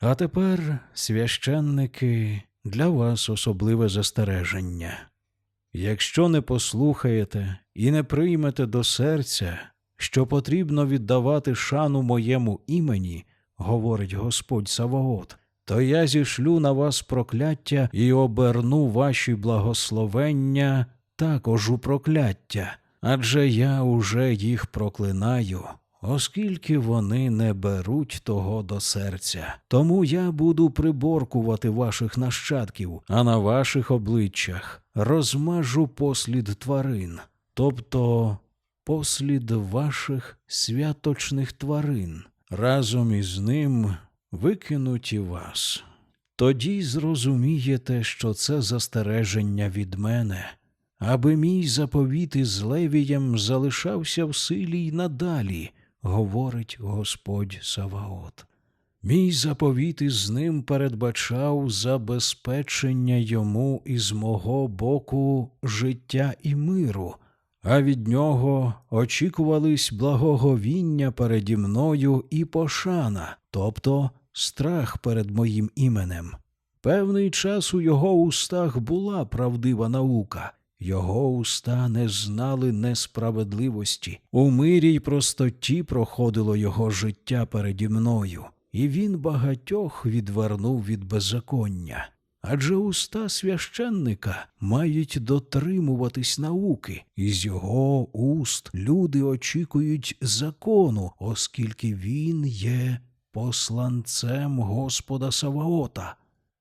А тепер, священники, для вас особливе застереження. Якщо не послухаєте і не приймете до серця, що потрібно віддавати шану моєму імені, говорить Господь Саваот, то я зішлю на вас прокляття і оберну ваші благословення також у прокляття, адже я уже їх проклинаю, оскільки вони не беруть того до серця. Тому я буду приборкувати ваших нащадків, а на ваших обличчях розмажу послід тварин, тобто послід ваших святочних тварин, разом із ним викинуть і вас. Тоді зрозумієте, що це застереження від мене, аби мій заповіт із Левієм залишався в силі й надалі, говорить Господь Саваот. Мій заповіт із ним передбачав забезпечення йому із мого боку життя і миру, а від нього очікувались благоговіння переді мною і пошана, тобто страх перед моїм іменем. Певний час у його устах була правдива наука. Його уста не знали несправедливості. У мирі й простоті проходило його життя переді мною, і він багатьох відвернув від беззаконня. Адже уста священника мають дотримуватись науки, і з його уст люди очікують закону, оскільки він є посланцем Господа Саваота.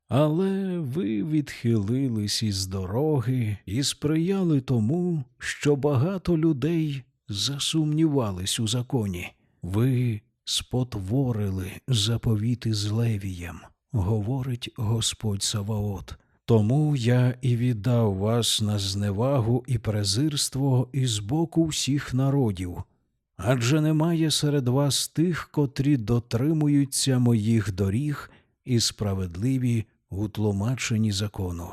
Але ви відхилились із дороги і сприяли тому, що багато людей засумнівались у законі. Ви спотворили заповіти з Левієм, говорить Господь Саваот. Тому я і віддав вас на зневагу і презирство із боку всіх народів, адже немає серед вас тих, котрі дотримуються моїх доріг і справедливі у тлумаченні закону.